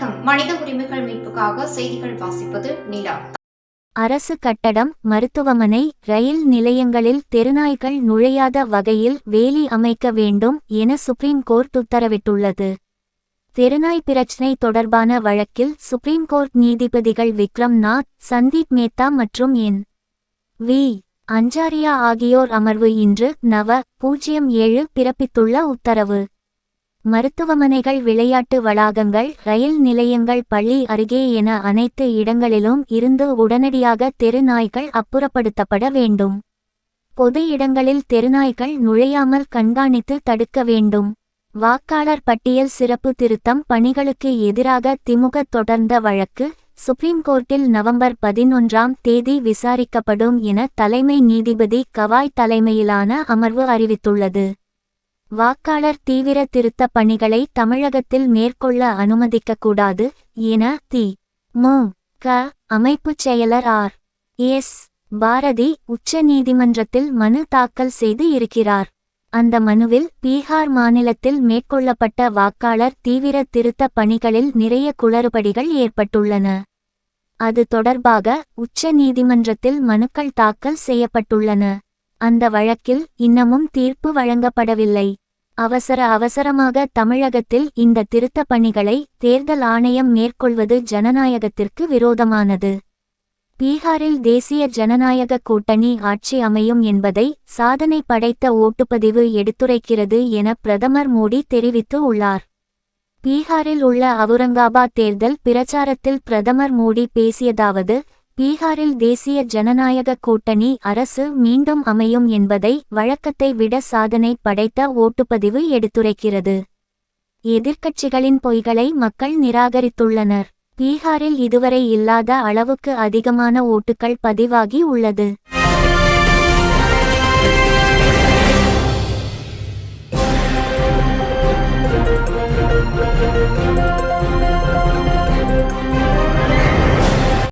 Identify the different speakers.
Speaker 1: மனித உரிமைகள் மீட்புக்காக செய்திகள் வாசிப்பது நிலா.
Speaker 2: அரசு கட்டடம் மருத்துவமனை ரயில் நிலையங்களில் தெருநாய்கள் நுழையாத வகையில் வேலி அமைக்க வேண்டும் என சுப்ரீம் கோர்ட் உத்தரவிட்டுள்ளது. தெருநாய் பிரச்சினை தொடர்பான வழக்கில் சுப்ரீம் கோர்ட் நீதிபதிகள் விக்ரம் நாத் சந்தீப் மேத்தா மற்றும் என். வி. அஞ்சாரியா ஆகியோர் அமர்வு இன்று நவ. பூஜ்ஜியம் ஏழு பிறப்பித்துள்ள உத்தரவு. மருத்துவமனைகள் விளையாட்டு வளாகங்கள் ரயில் நிலையங்கள் பள்ளி அருகே என அனைத்து இடங்களிலும் இருந்து உடனடியாக தெருநாய்கள் அப்புறப்படுத்தப்பட வேண்டும். பொது இடங்களில் தெருநாய்கள் நுழையாமல் கண்காணித்து தடுக்க வேண்டும். வாக்காளர் பட்டியல் சிறப்பு திருத்தம் பணிகளுக்கு எதிராக திமுக தொடர்ந்த வழக்கு சுப்ரீம் கோர்ட்டில் நவம்பர் பதினொன்றாம் தேதி விசாரிக்கப்படும் என தலைமை நீதிபதி கவாய் தலைமையிலான அமர்வு அறிவித்துள்ளது. வாக்காளர் தீவிர திருத்தப் பணிகளை தமிழகத்தில் மேற்கொள்ள அனுமதிக்கக்கூடாது என தி. மு. க. அமைப்புச் செயலர் ஆர். எஸ். பாரதி உச்ச நீதிமன்றத்தில் மனு தாக்கல் செய்து இருக்கிறார். அந்த மனுவில் பீகார் மாநிலத்தில் மேற்கொள்ளப்பட்ட வாக்காளர் தீவிர திருத்தப் பணிகளில் நிறைய குளறுபடிகள் ஏற்பட்டுள்ளன. அது தொடர்பாக உச்ச நீதிமன்றத்தில் மனுக்கள் தாக்கல் செய்யப்பட்டுள்ளன. அந்த வழக்கில் இன்னமும் தீர்ப்பு வழங்கப்படவில்லை. அவசர அவசரமாக தமிழகத்தில் இந்த திருத்தப் பணிகளை தேர்தல் ஆணையம் மேற்கொள்வது ஜனநாயகத்திற்கு விரோதமானது. பீகாரில் தேசிய ஜனநாயக கூட்டணி ஆட்சி அமையும் என்பதை சாதனை படைத்த ஓட்டுப்பதிவு எடுத்துரைக்கிறது என பிரதமர் மோடி தெரிவித்து உள்ளார். பீகாரில் உள்ள அவுரங்காபாத் தேர்தல் பிரச்சாரத்தில் பிரதமர் மோடி பேசியதாவது பீகாரில் தேசிய ஜனநாயக கூட்டணி அரசு மீண்டும் அமையும் என்பதை வழக்கத்தை விட சாதனை படைத்த ஓட்டுப்பதிவு எடுத்துரைக்கிறது. எதிர்க்கட்சிகளின் பொய்களை மக்கள் நிராகரித்துள்ளனர். பீகாரில் இதுவரை இல்லாத அளவுக்கு அதிகமான ஓட்டுகள் பதிவாகி உள்ளது.